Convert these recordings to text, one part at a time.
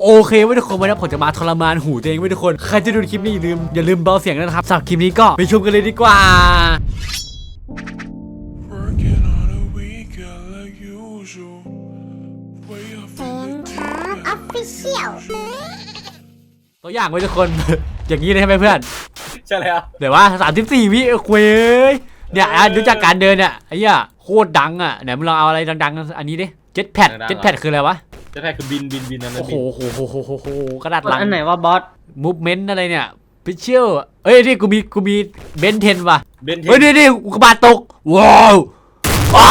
โอเคไว้ทุกคนวันนี้ผมจะมาทรมานหูตัวเองไว้ทุกคน ใครจะดูคลิปนี้อย่าลืมอย่าลืมเบาเสียงด้วยนะครับสำหรับคลิปนี้ก็ไปชมกันเลยดีกว่า Working on a weekend like usual. Way up เซนครับออฟฟิเชียลตัวอย่างไว้ทุกคน อย่างนี้เลยใช่ไหมเพื่อนใช่แล้วเดี๋ยวว่าสามสิบสี่วิเอ้ยคุยเอ้ยเนี่ยอะดูจากการเดินเนี่ยไอ้เหี้ยโคตรดังอะไหนมึงลองเอาอะไรดังๆ อันนี้ดิเจ็ตแพดเจ็ตแพดคืออะไรวะ จะแพ้คือบินบินบินนั่นโอ้นะโหบินโหโหโหโหโหกระดาษหลังอันไหนว่าบอสมูฟเมนต์อะไรเนี่ยพิเชียลเอ้ยนี่กูมีกูมีเบนเทนว่ะเบนเทนเฮ้ยนี่นี่อุกกาบาตตกว้าวว้า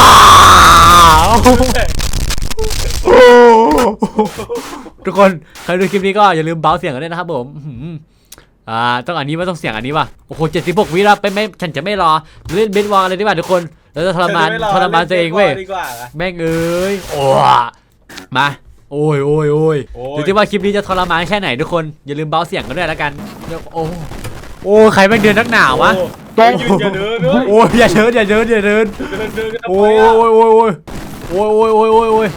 วทุกคนใครดูคลิปนี้ก็อย่าลืมเบาเสียงกันด้วยนะครับผมอื้อหืออ่าต้องอันนี้ว่าต้องเสียงอันนี้ว่ะโอ้โหเจ็ดสิบหกวิแล้วไปไม่ฉันจะไม่รอเล่นเบนวอลเลยดีกว่าทุกคนเราจะทรมานทรมานตัวเองเว้ยดีกว่าอะแม่งเอ้ยโอ้มา โอ้ยโอ้ยโอ้ยโอ้ย ดูที่ว่าคลิปนี้จะทรมานแค่ไหนทุกคน อย่าลืมเบาเสียงกันด้วยแล้วกันเดี๋ยวโอ้โอ้ใครแม่งเดินนักหนาวะ โอ้ยยืนอย่าเดินด้วยโอ้ยอย่าเดินอย่าเดินอย่าเดิน เดินเดินกันโอ้ยโอ้ยโอ้ยโอ้ยโอ้ยโอ้ยโอ้ยโอ้ยโอ้ย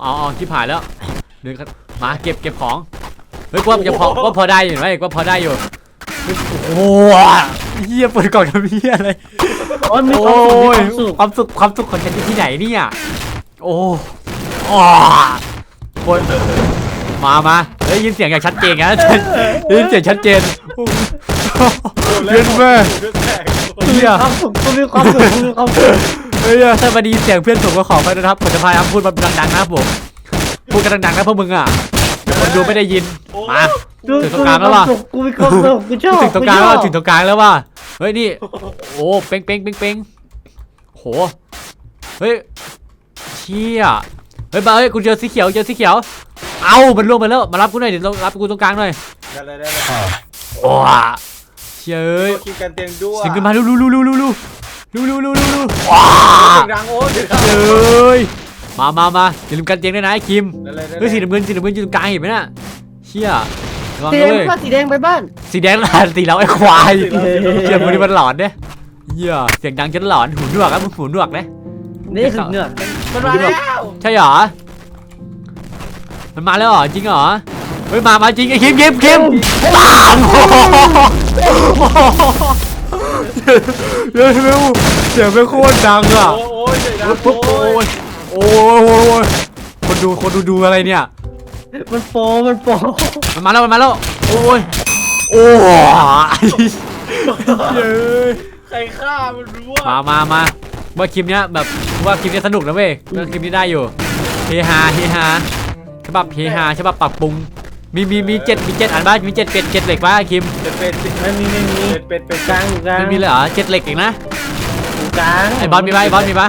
เอาเอาชิบหายแล้วเดินครับมาเก็บเก็บของเฮ้ยกว่าจะพอว่าพอได้อยู่ไหมกว่าพอได้อยู่เฮ้ยโอ้ยเฮียเปิดกล่องทำเฮียอะไรโอ้ยมีโอ้ความสุขมีความสุขยความสุขความสุขของฉันอยู่ที่ไหนเนี่ยโอ้โอ้ คนมามาได้ยินเสียงอย่างชัดเจนนะได้ยินเสียงชัดเจนเย็นแม่เฮียความสุขกูมีความสุขกูมีความสุขเฮ้ยถ้ามาดีเสียงเพื่อนผมก็ขอไปนะครับผมจะพยายามพูดแบบดังๆนะครับผมพูดกันดังๆนะพวกมึงอะเดี๋ยวคนดูไม่ได้ยินมาถึงตรงกลางแล้วว่ะกูมีความสุขกูชอบถึงตรงกลางแล้วถึงตรงกลางแล้วว่ะเฮ้ยนี่โอ้เป้งเป้งเป้งเป้งโหเฮ้ยเชี่ย เฮ้ยบ้าเฮ้ยกูเจอสีเขียวเจอสีเขียว เอามันล่วงไปแล้วมารับกูหน่อยเดี๋ยวรับกูตรงกลางหน่อยได้เลยได้เลยโอ้เชี่ยเอ้ยคิวกันเตียงด้วยเสียงขึ้นมาลูลูลูลูลูลูลูลูลูลูลูเสียงดังโอ้ยเสียงดังเอ้ยมามามาอย่าลืมกันเตียงด้วยนะไอ้คิมได้เลยได้เฮ้ยสีเลยน้ำเงินสีน้ำเงินอยู่ตรงกลางเห็นไหมน่ะเชี่ยระวังสีด้แดงวยก็สีแดงไปบ้านสีแดงหลานสีเราไอ้ควายเชี่ยมันนี่มันหลอนเนี่ยเหี้ยเสียงดังจนหลอนหูหนวกครับมึงหูหนวกนะนี่คือเหงือก มันมาแล้วใช่เหรอ มันมาแล้วเหรอจริงเหรอ เฮ้ยมามาจริงไอ้คิมคิมคิมปามเร็วเร็วเสียงเป็นโคตรดังอะ โอ้ยเสียงดังปุ๊บโอ้โอ้ยยโอ้ยโอ้ยโอ้ยคนดูคนดูดูอะไรเนี่ย มันโปมันโปมันมาแล้วมันมาแล้ว โอ้ยโอ้ยเย้ยใครฆ่ามันรู้มามามาว่าคลิปเนี้ยแบบ ว่าคลิปเนี้ยสนุกนะเว้ยว่าคลิปนี้ได้อยู่เฮฮาเฮฮาฉบับเฮฮาฉบับปรับปรุง มีมีมีเจ็ดมีเจ็ดอันบ้างมีเจ็ดเป็ดเจ็ดเหล็กบ้างคิมเป็ดเป็ดเป็ดไม่มีไม่มีเป็ดเป็ดกลางอยู่กลางไม่มีเลยเหรอเจ็ดเหล็กเองนะอยู่กลางไอ้บอลมีปะไอ้บอลมีปะ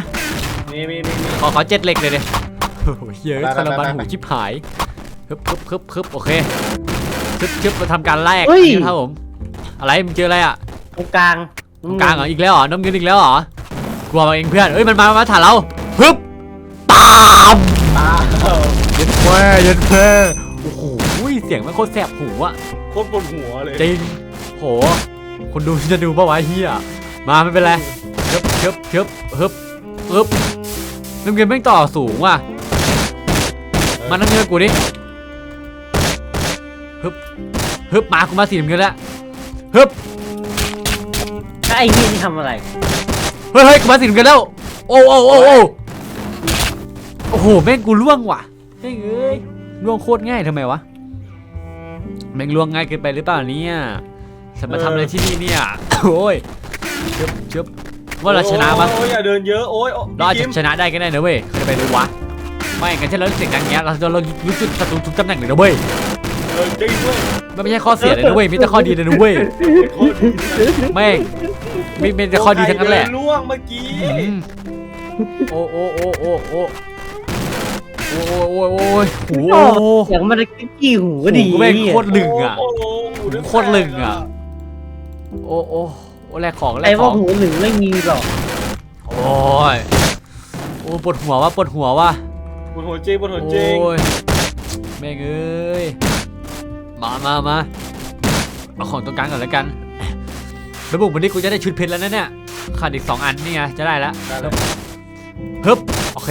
มีมีมีมีขอขอเจ็ดเหล็กเลยดิโอ้โหเยอะไปทรมานไปไปหูชิบหายฮึบฮึบฮึบฮึบโอเคชึบชึบมาทำการแลกเฮ้ย นี่ครับผม อะไรมึงเจออะไรอะตรงกลางตรงกลางเหรออีกแล้วเหรอน้ำเงินอีกแล้วเหรอก ลัวมาเองเพื่อนเอ้ยมันมามาถ่าเราฮึบตามตาเย็นแม่เย็นแม่โอ้โหเสียงมันโคตรแสบหูอะโคตรปวดหัวเลยจริงโหคนดูจะดูปะวะเฮียมาไม่เป็นไรเชิบเชิบเชิบฮึบฮึบน้ำเงินแม่งต่อสูงว่ะมาน้ำเงินกูดิฮึบฮึบมากูมาสีน้ำเงินแล้วฮึบแล้วไอ้นี่นี่ทำอะไร เฮ้ยเฮ้ยกูมาสีน้ำเงินแล้ว โอ้โอ้โอ้โอ้โอ้โหแม่งกูล่วงว่ะแม่งเอ้ยล่วงโคตรง่ายทำไมวะแม่งล่วงง่ายเกินไปหรือเปล่าเนี่ยฉันมาทำอะไรที่นี่เนี่ยโอ้ยเชิบเชิบว่าเราชนะปะโอ้ยอย่าเดินเยอะโอ้ยโอ้ยเราอาจพี่จะคิมชนะได้ก็ได้นะเว้ยใครจะไปรู้วะไม่กันเช่นเราเสียงดังเงี้ยเราจะเรารู้จุดศัตรูทุกตำแหน่งเลยนะเว้ยเออจริงด้วยมันไม่ใช่ข้อเสียเลยนะเว้ยมีแต่ข้อดีเลยนะเว้ยโคตรดีเลยแม่ง มีมีแต่ข้อดีทั้งนั้นแหละใครเดิล่วงเมื่อกี้อืมโอ้โอ้โอ้โอ้โอ้โอ้โอ้โอ้โอ้ยโอ้โหเสียงมันกี้หูก็ดีหูแม่งโคตรลึงอะ โโหโคตรลึงอะ โอ้โอ้โอ้แลกของแลไอ้กขว่าอง หูหนึ่งไม่มีหรอกโอ้ยโอ้ปวดหัวว่ะปวดหัวว่ะปวดหัวจริงปวดหัวจริงโอ้ยแม่งเอ้ยมามามาเอาของตรงกลางก่อนแล้วกัน แล้วบุกวันนี้กูจะได้ชุดเพชรแล้วนะเนี่ยขาดอีกสองอันนี่ไงจะได้แล้วได้เลยฮึบโอเค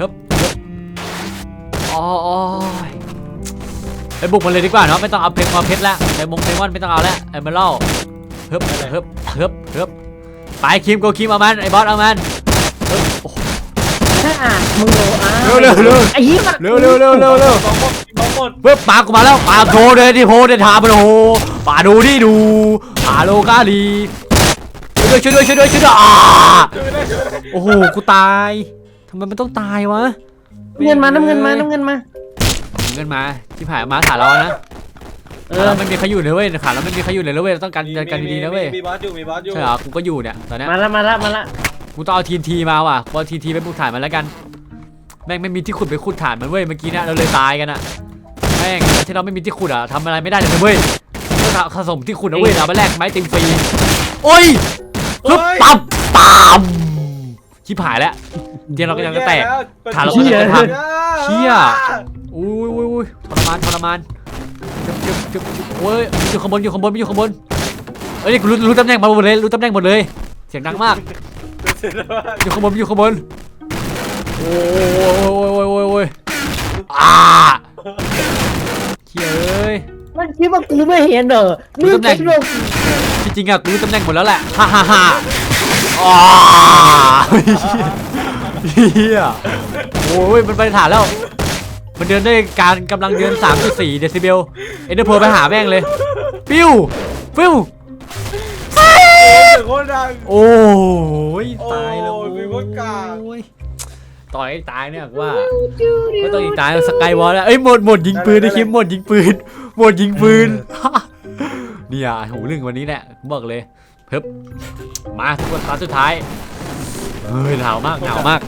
ฮึบฮึบอ๋อโอ้ยไปบุกมันเลยดีกว่าเนาะไม่ต้องเอาเพลงมาเพชรแล้วไอ้มงเพลงวันไม่ต้องเอาแล้วไอ้เมลัลเฮิบเฮิบเฮิบเฮิบไปคิมโกคิมเอามันไอ้บอสเอามันเฮ้ยโอ้โหถ้าอะมึงโดอ้าวเร็วเร็วเร็วไอ้เหี้ยมันเร็วเร็วเร็วเร็วเร็วสองหมดสองหมดเว็บปากูมาแล้วปาโทรเลยที่โพเดทามันโอ้โหปาดูที่ดู ปาโลกาลีช่วยด้วยช่วยด้วยช่วยด้วยช่วยด้วยอ่าช่วยไม่ได้ช่วยไม่ได้โอ้โหกูตายทำไมมันต้องตายวะน้ำเงินมาน้ำเงินมาน้ำเงินมาเงินมาที่ผ่านมาถ่ายเรานะเอขาอเราไม่มีใครอยู่เลยเว้ยขาเราไม่มีใครอยู่เลยแล้วเว้ยเราต้องการจัดการดีๆนะเว้ยมีบอสอยู่มีบอสอยู่ใช่เหรอกูก็อยู่เนี่ยตอนเนี้ยมาละมาละมาละกูต้องเอาทีนทีมาว่ะกูเอาทีนทีไปบุกถ่ายมันแล้วกันแม่งไม่มีที่ขุดไปขุดถ่านมันเว้ยเมื่อกี้เนี่ยเราเลยตายกันอะแม่งที่เราไม่มีที่ขุดอะทำอะไรไม่ได้เลยนะเว้ย ต้องผสมที่ขุดนะเว้ยเราไปแลกไม้ติมฟรีโอ้ยฮึบปั๊บตามชิบหายแล้วเตียงเราก็ยังจะแตกขาเราก็จะพังเชี่ยอุ้ยอุ้ยอุ้ยทรมานทรมานจึ๊บจึ๊บจึ๊บจึ๊บโอ้ยมันอยู่ข้างบนอยู่ข้างบนมันอยู่ข้างบนเอ้ยรู้รู้ตำแหน่งมาหมดเลยรู้ตำแหน่งหมดเลย เสียงดังมากเสร็จแล้วอยู่ข้างบนอยู่ข้างบนโอ้ยโอ้ยโอ้ยโอ้ยโอ้ยอ่าเชี่ยเอ้ย มันคิดว่ากูไม่เห็นเหรอรู้นี่ตำแหน่งเทคโนโลยีจริงๆอะรู้ตำแหน่งหมดแล้วแหละฮ่าฮ่าฮ่าอ่าเฮียโอ้ยมันไปฐานแล้ว มันเดินด้วยการกำลังเดิน 3.4 เดซิเบล เอ็นเดอร์โพไปหาแม่งเลย ปิ้ว ปิ้วเสียงโคตรดัง โอ้ย ตายแล้วโอ้ยมีโคตรกากโอ้ย ต่อยให้ตายเนี่ยกูว่าก็ต้องอีกตายสกายวอลแล้วเอ้ยหมดหมดยิงปืนไอ้คิมหมดยิงปืนหมดยิงปืนเนี่ยหูเรื่องวันนี้แหละผมบอกเลยเพิ่บมาทุกคนตาสุดท้ายเฮ้ยหนาวมากหนาวมาก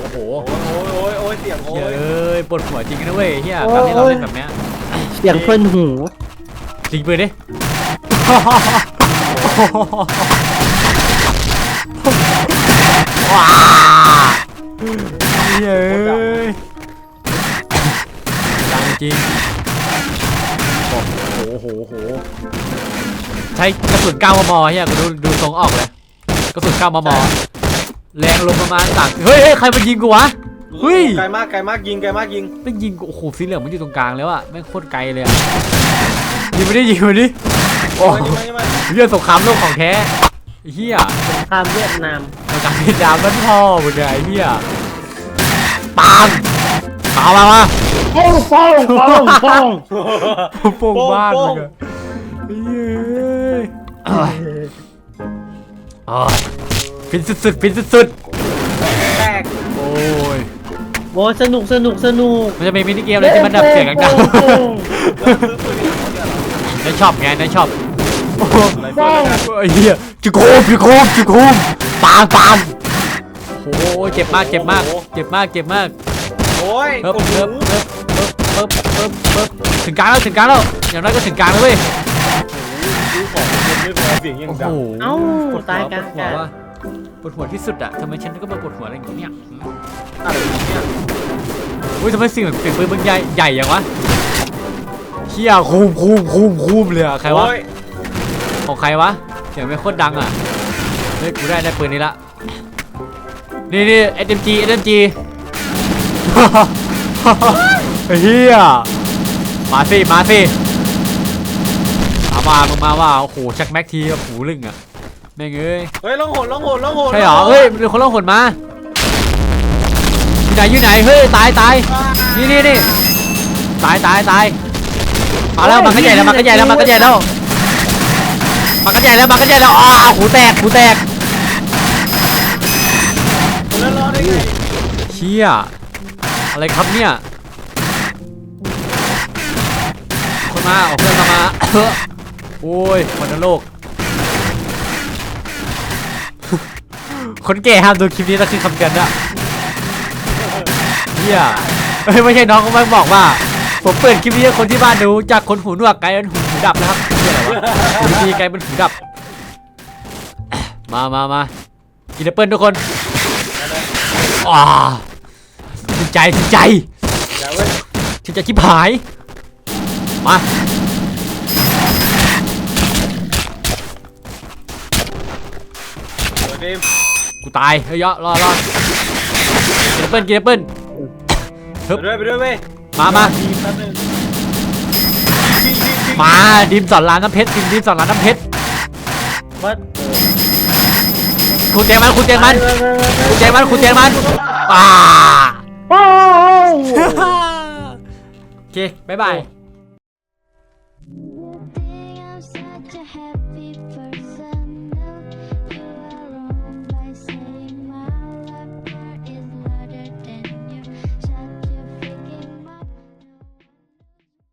โอ้โหโอ้ยโอ้ยโอ้ยเสียงโอ้เฮ้ยยเอ้ยปวดหัวจริงนะเว้ยเฮียการที่เราเล่นแบบเนี้ยเสียงเพิ่นหูยิงปืนดิ ว้าเฮ้ยดังจริงโอ้โหโหโหใช้กระสุน9มมเฮียกูดูดูทรงออกเลยกระสุน9มมแรงลมประมาณสามเฮ้ยเฮ้ยใครมายิงกูวะเฮ้ยไกลมากไกลมากยิงไกลมากยิงไม่ยิงกูโอ้โหสีเหลืองมันอยู่ตรงกลางแล้วอะแม่โคตรไกลเลยอะยิงไม่ได้ยิงมาดิโอ้โอ้ยยิงมายิงมาเรื่องสงครามโลกของแท้เฮียตามเวียดนาม มาจากเวียดนามมันพ่อหมดเลยไอ้เฮียปังมามามาโป้งโป้งโป้งโป้งโป่งบ้านมึงอะไอ้เหี้ยเอ้ยอ๋อฟินสุดๆฟินสุดแตกๆโอ้ย โอ้สนุกสนุกสนุก มันจะมีมินิเกมอะไรที่มันดับเสียงกันกันโป้งในช็อปไงในช็อปโอ้โหโป้งไอ้เหี้ยจุกโคมจุกโคมจุกโคม ปางปางโอ้โหเจ็บมากเจ็บมาก เจ็บมากเจ็บมากโอ้ยเพิ่มกดหูเพิ่มเพิ่มเพิ่มเพิ่มเพิ่มถึงกลางแล้วถึงกลางแล้วอย่างน้อยก็ถึงกลางแล้วเว้ยดูของคนไม่พอเสียงอย่างโอ้ดัโหงเอ้าปวดหัวตายกลางปวดหัวกันว่ะปวดหัวที่สุดอะทำไมฉันก็มาปวดหัวอะไรอย่างเงี้ยอะไรเนี่ยอุ้ยทำไมเสิ่งเสียงปืนมันใหญ่ใหญ่อย่างวะเชี่ยคูมคูมคูมคูมเลยอะใครวะโอ้ยของใครวะเสียงไม่โคตรดังอะเฮ้ยกูได้ได้ปืนนี้ละ นี่นี่ SMG SMG เฮียมาสิ มาสิมามามามาว่า โอ้โหชักแม็กทีกับหูลึงอะแม่งเอ้ย เฮ้ยล่องหนล่องหนล่องหนใช่เหรอ เฮ้ยมีคนล่องหนมา อยู่ไหนอยู่ไหน เฮ้ย ตายตายนี่นี่นี่ตายตายตายมาแล้วมากันใหญ่แล้วมากันใหญ่แล้วมากันใหญ่แล้วมากันใหญ่แล้วมากันใหญ่แล้วอ๋อหูแตกหูแตก เชี่ยอะไรครับเนี่ยคนมาเอาเพื่อนมาโอ้ยคนนรกคนแก่ห้ามดูคลิปนี้นะคือคำเตือนอะเฮียเฮ้ยไม่ใช่น้องเขามาบอกว่า ผมเปิดคลิปนี้ให้คนที่บ้านดูจากคนหูหนวกกลายเป็นหูหูดับนะครับเฮียอะไรวะดีกลายเป็นหูดับ มามามากินแอปเปิลทุกคน อ่าถึงใจถึงใจอย่าเว้ยถึงใจชิบหาย มา เปิดเกมกูตาย เฮ้ยเยอะรอดรอดกินแอปเปิลกินแอปเปิลไปด้วยไปด้วยเว้ยมามาทีมแป๊บนึงชิงชิงชิงมาดิมสอนรามน้ำเพชรดิมดิมสอนรามน้ำเพชร วัด คุณแจงมันคุณแจงมันคุณแจงมันคุณแจงมันอ่าโอ้โอเคบ๊ายบาย